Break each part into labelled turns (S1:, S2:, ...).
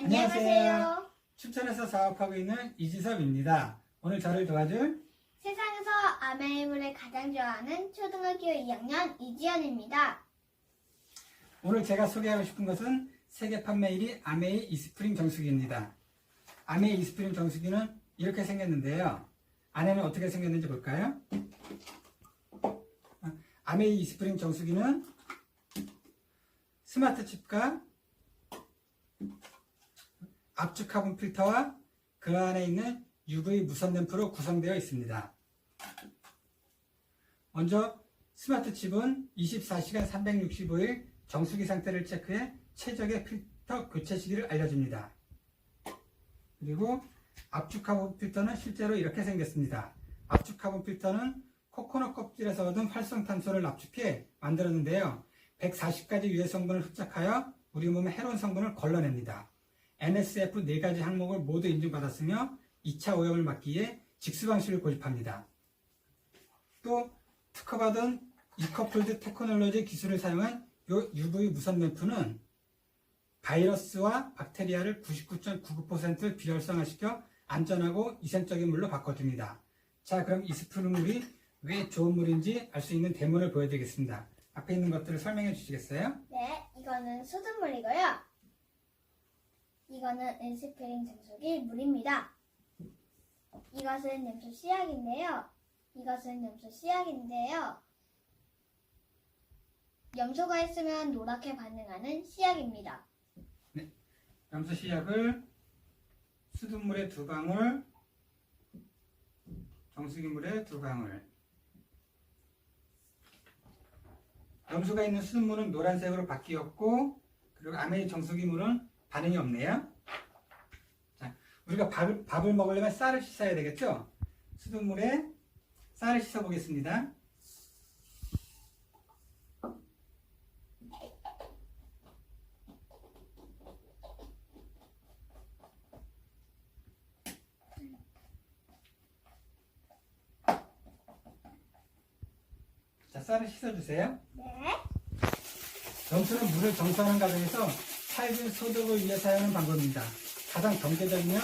S1: 안녕하세요.
S2: 춘천에서 사업하고 있는 이지섭입니다. 오늘 저를 도와줄
S1: 세상에서 아메이물을 가장 좋아하는 초등학교 2학년 이지연입니다.
S2: 오늘 제가 소개하고 싶은 것은 세계 판매 1위 아메이 이스프링 정수기입니다. 아메이 이스프링 정수기는 이렇게 생겼는데요. 안에는 어떻게 생겼는지 볼까요? 아메이 이스프링 정수기는 스마트 칩과 압축 카본 필터와 그 안에 있는 UV 무선 램프로 구성되어 있습니다. 먼저 스마트 칩은 24시간 365일 정수기 상태를 체크해 최적의 필터 교체 시기를 알려줍니다. 그리고 압축 카본 필터는 실제로 이렇게 생겼습니다. 압축 카본 필터는 코코넛 껍질에서 얻은 활성탄소를 압축해 만들었는데요. 140가지 유해 성분을 흡착하여 우리 몸에 해로운 성분을 걸러냅니다. NSF 4가지 항목을 모두 인증받았으며 2차 오염을 막기 위해 직수 방식을 고집합니다. 또 특허받은 이커플드 테크놀로지 기술을 사용한 이 UV 무선 램프는 바이러스와 박테리아를 99.99% 비활성화시켜 안전하고 위생적인 물로 바꿔줍니다. 자, 그럼 이 스프링 물이 왜 좋은 물인지 알 수 있는 데모를 보여드리겠습니다. 앞에 있는 것들을 설명해 주시겠어요?
S1: 네, 이거는 수돗물이고요. 이거는 엔스프링 정수기 물입니다. 이것은 염소 씨약인데요. 이것은 염소 씨약인데요. 염소가 있으면 노랗게 반응하는 씨약입니다.
S2: 염소 시약을 수돗물에 두 방울, 정수기 물에 두 방울. 염소가 있는 수돗물은 노란색으로 바뀌었고, 그리고 아메이 정수기 물은 반응이 없네요. 자, 우리가 밥을, 밥을 먹으려면 쌀을 씻어야 되겠죠? 수돗물에 쌀을 씻어 보겠습니다. 자, 쌀을 씻어주세요.
S1: 네,
S2: 염소는 물을 정수하는 과정에서 살균 소독을 위해 사용하는 방법입니다. 가장 경제적이며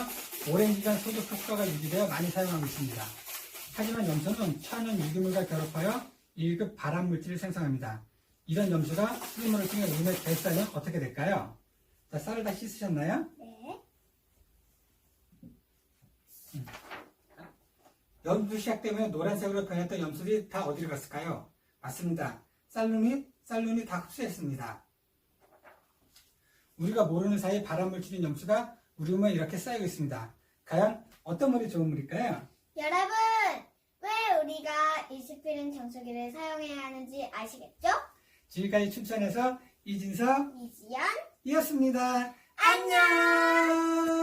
S2: 오랜 기간 소독 효과가 유지되어 많이 사용하고 있습니다. 하지만 염소는 천연 유기물과 결합하여 1급 발암 물질을 생성합니다. 이런 염소가 수돗물을 통해 몸에 배싸면 어떻게 될까요? 자, 쌀을 다 씻으셨나요?
S1: 네,
S2: 염소 시약 때문에 노란색으로 변했던 염소들이 다 어디로 갔을까요? 맞습니다. 쌀눈이, 쌀눈이 다 흡수했습니다. 우리가 모르는 사이 발암물질인 염소가 우리 몸에 이렇게 쌓이고 있습니다. 과연 어떤 물이 좋은 물일까요?
S1: 여러분, 왜 우리가 이스프링 정수기를 사용해야 하는지 아시겠죠?
S2: 지금까지 춘천에서 이진석
S1: 이지연
S2: 이었습니다.
S1: 안녕!